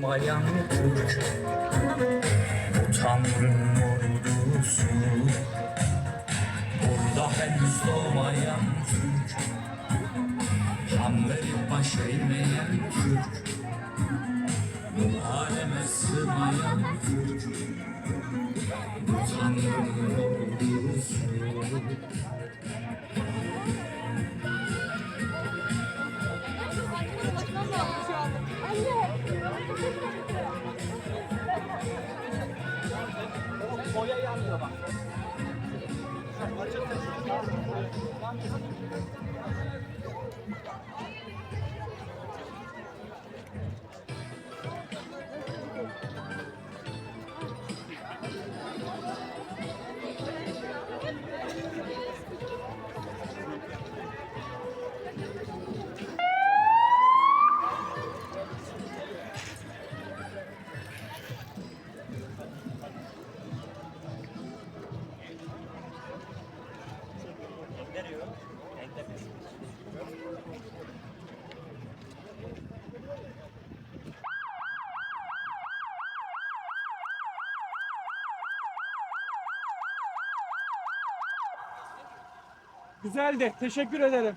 Mayan Türk Bu Tanrı'nın ordusu Burada henüz doğmayan Türk. Kan verip Thank you. Güzeldi. Teşekkür ederim.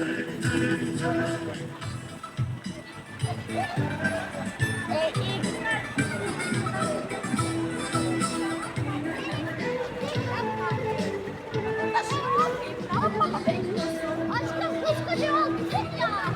你确定啊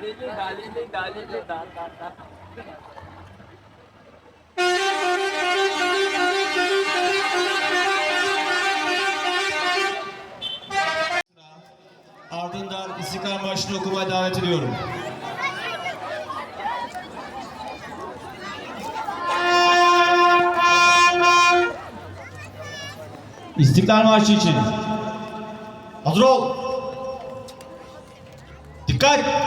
gelsin. Dalile, dalile, dalile, dal, dal, dal. Ardından İstiklal Marşı'nı okumaya davet ediyorum. İstiklal Marşı için. Hazır ol. Dikkat.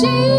shame.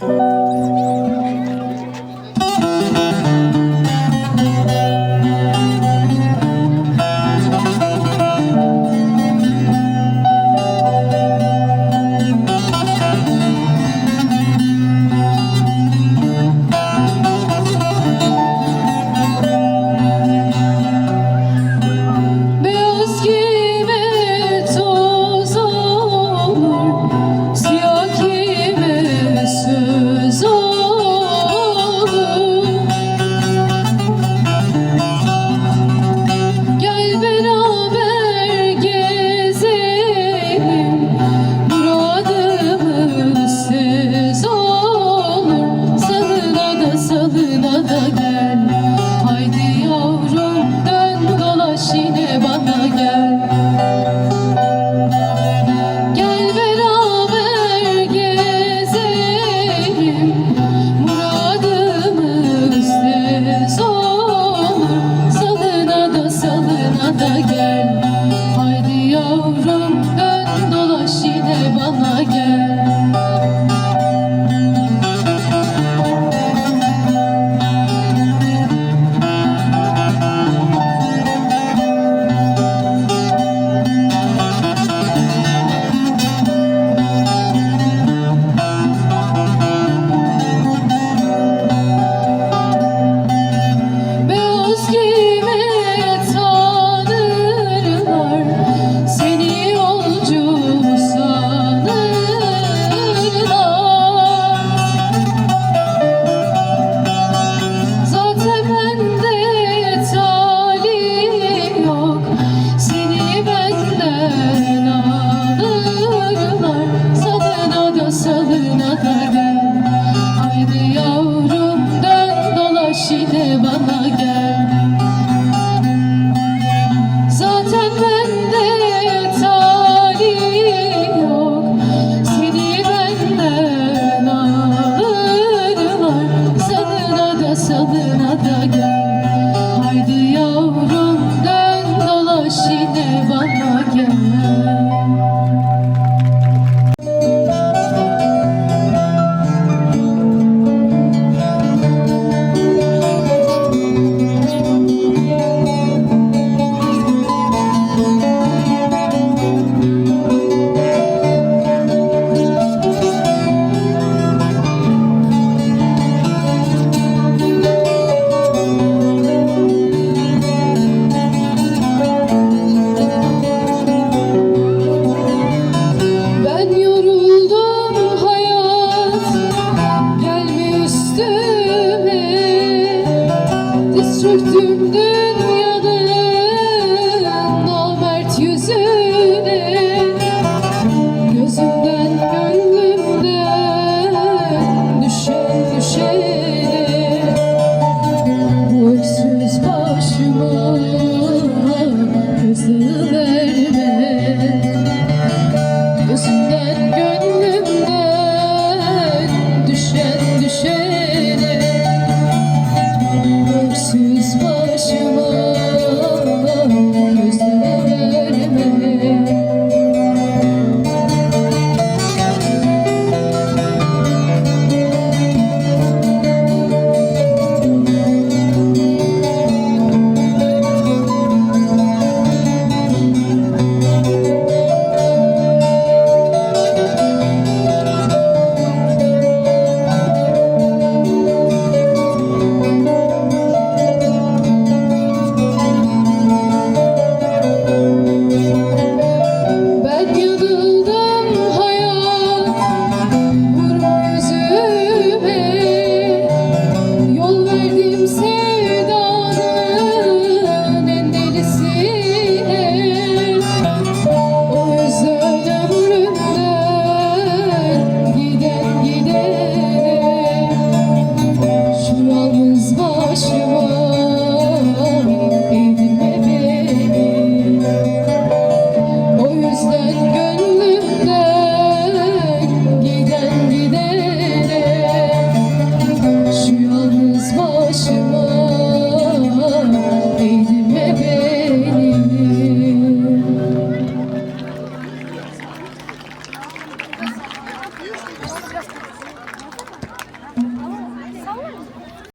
Beyaz sensiz